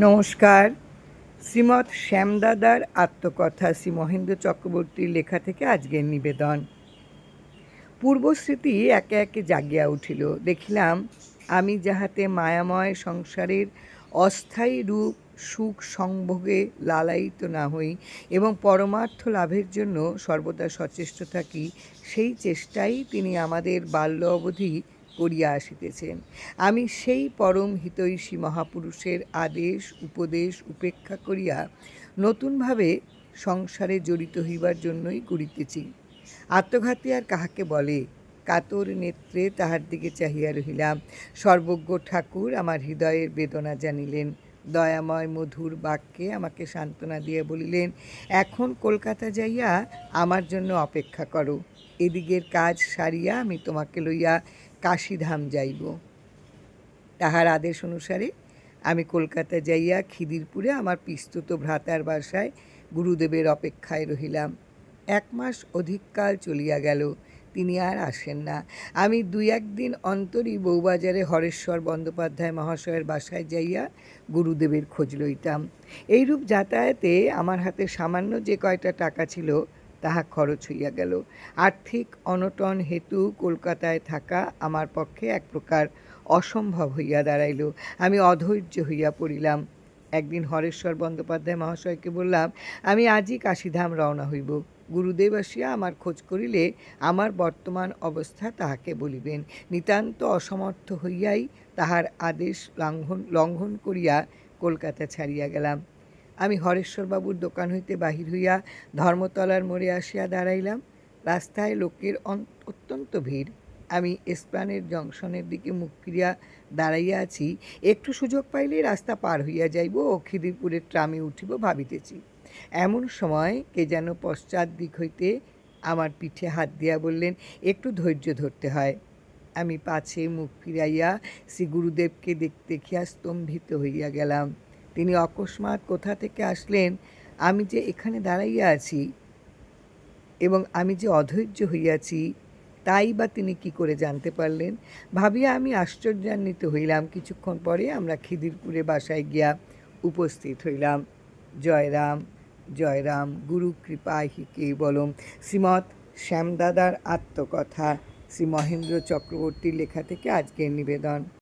নমস্কার। শ্রীমৎ শ্যামদাদার আত্মকথা শ্রী মহেন্দ্র চক্রবর্তীর লেখা থেকে আজকের নিবেদন। পূর্বস্মৃতি একে একে জাগিয়া উঠিল। দেখিলাম, আমি যাহাতে মায়াময় সংসারের অস্থায়ী রূপ সুখ সংভোগে লালায়িত না হই এবং পরমার্থ লাভের জন্য সর্বদা সচেষ্ট থাকি, সেই চেষ্টাই তিনি আমাদের বাল্য অবধি করিয়া আসিতেছেন। আমি সেই পরম হিতৈষী মহাপুরুষের আদেশ, উপদেশ উপেক্ষা করিয়া নতুনভাবে সংসারে জড়িত হইবার জন্যই করিতেছি। আত্মঘাতী আর কাহাকে বলে? কাতর নেত্রে তাহার দিকে চাহিয়া রহিলাম। সর্বজ্ঞ ঠাকুর আমার হৃদয়ের বেদনা জানিলেন। দয়াময় মধুর বাক্যে আমাকে সান্ত্বনা দিয়ে বলিলেন, এখন কলকাতা যাইয়া আমার জন্য অপেক্ষা করো। এদিকের কাজ সারিয়া আমি তোমাকে লইয়া কাশীধাম যাইব। তাহার আদেশ অনুসারে আমি কলকাতা যাইয়া খিদিরপুরে আমার পিস্তুত ভ্রাতার বাসায় গুরুদেবের অপেক্ষায় রহিলাম। এক মাস অধিককাল চলিয়া গেল, তিনি আর আসেন না। আমি দুই একদিন অন্তরই বউবাজারে হরেশ্বর বন্দ্যোপাধ্যায় মহাশয়ের বাসায় যাইয়া গুরুদেবের খোঁজ লইতাম। এইরূপ যাতায়াতে আমার হাতে সামান্য যে কয়টা টাকা ছিল তাহা খরচ হইয়া গেল। আর্থিক অনটন হেতু কলকাতায় থাকা আমার পক্ষে এক প্রকার অসম্ভব হইয়া দাঁড়াইল। আমি অধৈর্য হইয়া পড়িলাম। একদিন হরেশ্বর বন্দ্যোপাধ্যায় মহাশয়কে বললাম, আমি আজই কাশীধাম রওনা হইব। গুরুদেব আসিয়া আমার খোঁজ করিলে আমার বর্তমান অবস্থা তাহাকে বলিবেন। নিতান্ত অসমর্থ হইয়াই তাহার আদেশ লঙ্ঘন লঙ্ঘন করিয়া কলকাতা ছাড়িয়া গেলাম। আমি হরেশ্বরবাবুর দোকান হইতে বাহির হইয়া ধর্মতলার মোড়ে আসিয়া দাঁড়াইলাম। রাস্তায় লোকের অত্যন্ত ভিড়। আমি এসপ্লানের জংশনের দিকে মুখ ফিরিয়া দাঁড়াইয়া আছি। একটু সুযোগ পাইলেই রাস্তা পার হইয়া যাইব ও খিদিরপুরের ট্রামে উঠিব ভাবিতেছি। এমন সময় কে যেন পশ্চাৎ দিক হইতে আমার পিঠে হাত দিয়া বললেন, একটু ধৈর্য ধরতে হয়। আমি পাছে মুখ ফিরাইয়া শ্রী গুরুদেবকে দেখ- দেখিয়া স্তম্ভিত হইয়া গেলাম। তিনি অকস্মাৎ কোথা থেকে আসলেন, আমি যে এখানে দাঁড়াইয়া আছি এবং আমি যে অধৈর্য হইয়াছি, তাই বা তিনি কি করে জানতে পারলেন? ভাবিয়া আমি আশ্চর্যান্বিত হইলাম। কিছুক্ষণ পরে আমরা খিদিরপুরে বাসায় গিয়া উপস্থিত হইলাম। জয়রাম জয়রাম গুরু কৃপায় হি কেবলম শ্রীমৎ শ্যামদাদার আত্মকথা, শ্রী মহেন্দ্র চক্রবর্তীর লেখা থেকে আজকের নিবেদন।